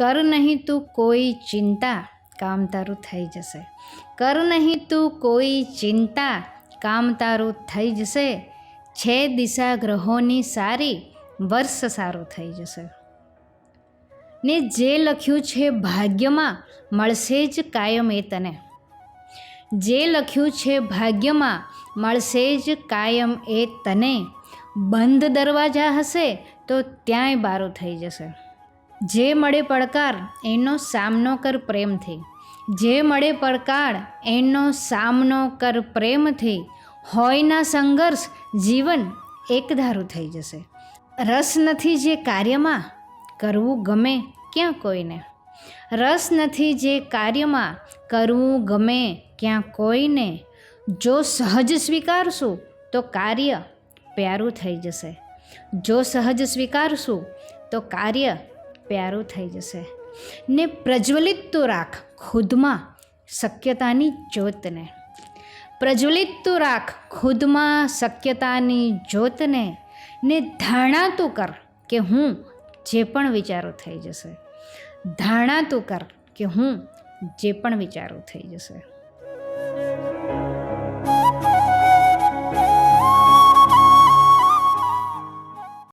કર નહીં તું કોઈ ચિંતા, કામ તારું થઈ જશે. કર નહીં તું કોઈ ચિંતા, કામ તારું થઈ જશે. છે દિશા ગ્રહોની સારી, વર્ષ સારું થઈ જશે. ને જે લખ્યું છે ભાગ્યમાં, મળશે જ કાયમ એ તને. જે લખ્યું છે ભાગ્યમાં, મળશે જ કાયમ એ તને. બંધ દરવાજા હશે તો ત્યાંય બારું થઈ જશે. જે મળે પડકાર, એનો સામનો કર પ્રેમથી. જે મળે પડકાર, એનો સામનો કર પ્રેમથી. હોયના સંઘર્ષ, જીવન એકધારું થઈ જશે. રસ નથી જે કાર્યમાં, કરવું ગમે ક્યાં કોઈને. રસ નથી જે કાર્યમાં, કરવું ગમે ક્યાં કોઈને. જો સહજ સ્વીકારશું, તો કાર્ય પ્યારું થઈ જશે. જો સહજ સ્વીકારશું, તો કાર્ય પ્યારું થઈ જશે. ને પ્રજ્વલિત તો રાખ ખુદમાં શક્યતાની જ્યોતને. પ્રજ્વલિત તો રાખ ખુદમાં શક્યતાની જ્યોતને ને ધારણા તો કર કે હું જે પણ વિચારો થઈ જશે. ધારણા તો કર કે હું જે પણ વિચારો થઈ જશે.